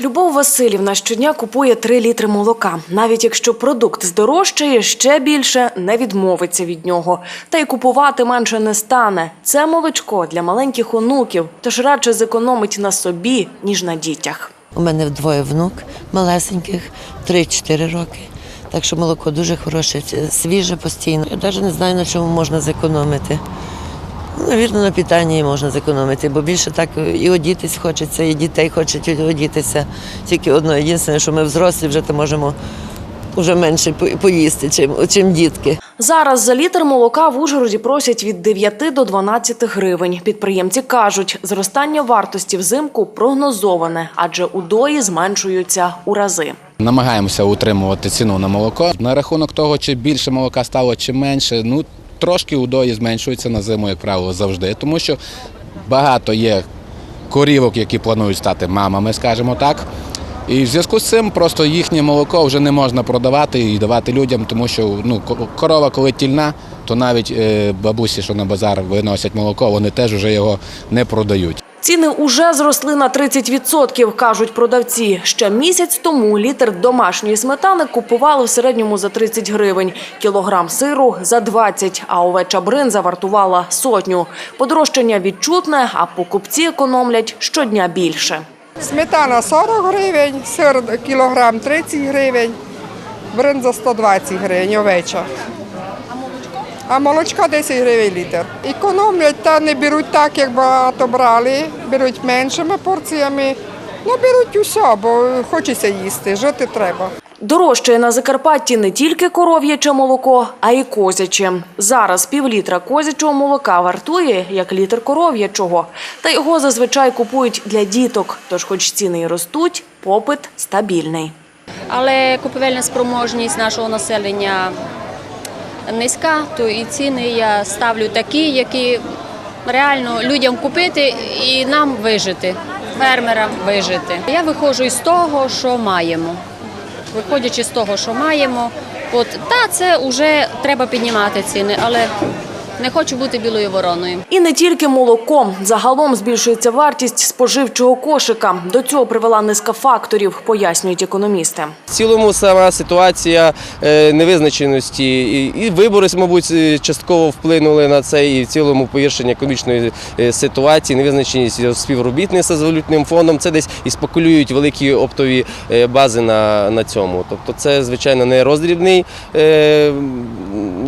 Любов Васильівна щодня купує 3 літри молока. Навіть якщо продукт здорожчає, ще більше не відмовиться від нього. Та й купувати менше не стане. Це молочко для маленьких онуків, тож радше зекономить на собі, ніж на дітях. У мене двоє внук малесеньких, 3-4 роки. Так що молоко дуже хороше, свіже постійно. Я навіть не знаю, на чому можна зекономити. Ну, Навірно, на питанні можна зекономити, бо більше так і одітись хочеться, і дітей хочуть одітися. Тільки одно єдине, що ми взрослі вже то можемо вже менше поїсти, чим, чим дітки. Зараз за літр молока в Ужгороді просять від 9 до 12 гривень. Підприємці кажуть, зростання вартості взимку прогнозоване, адже удої зменшуються у рази. Намагаємося утримувати ціну на молоко. На рахунок того, чи більше молока стало, чи менше, ну трошки удої зменшуються на зиму, як правило, завжди, тому що багато є корівок, які планують стати мамами, скажімо так. І в зв'язку з цим просто їхнє молоко вже не можна продавати і давати людям, тому що ну, корова, коли тільна, то навіть е, бабусі, що на базар виносять молоко, вони теж вже його не продають. Ціни уже зросли на 30%, кажуть продавці. Ще місяць тому літр домашньої сметани купували в середньому за 30 гривень, кілограм сиру за 20, а овеча бринза вартувала сотню. Подорожчання відчутне, а покупці економлять щодня більше. Сметана 40 гривень, сир кілограм 30 гривень, бринза 120 гривень, овеча. А молочко? А 10 гривень літр. Економлять та не беруть так, як багато брали, беруть меншими порціями. Ну, беруть усе, бо хочеться їсти, жити треба. Дорожчає на Закарпатті не тільки коров'яче молоко, а й козяче. Зараз півлітра козячого молока вартує, як літр коров'ячого. Та його зазвичай купують для діток, тож хоч ціни й ростуть, попит стабільний. але купівельна спроможність нашого населення низька, то і ціни я ставлю такі, які реально людям купити і нам вижити, фермерам вижити. Я виходжу із того, що маємо. Виходячи з того, що маємо, от та це вже треба піднімати ціни, але не хочу бути білою вороною. І не тільки молоко. Загалом збільшується вартість споживчого кошика. До цього привела низка факторів, пояснюють економісти. В цілому сама ситуація е, невизначеності і, вибори, мабуть, е, частково вплинули на це, і в цілому погіршення економічної е, ситуації, невизначеність співробітництва з валютним фондом. Це десь і спекулюють великі оптові бази на, на цьому. Тобто, це звичайно не роздрібний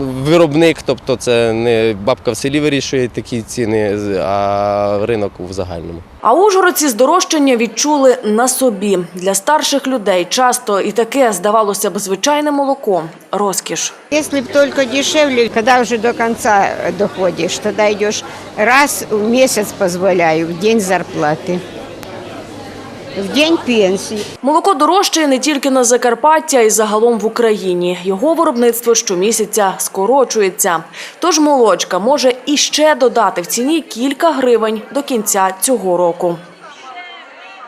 виробник, тобто це не бабка в селі вирішує такі ціни, а ринок в загальному. А ужгородці здорожчання відчули на собі. Для старших людей часто і таке, здавалося б, звичайне молоко – розкіш. Если бы только дешевле, когда уже до конца доходишь, тогда идешь раз в месяц позволяю, в день зарплаты, в день пенсії. Молоко дорожчає не тільки на Закарпаття, а й загалом в Україні. Його виробництво щомісяця скорочується. Тож молочка може іще додати в ціні кілька гривень до кінця цього року.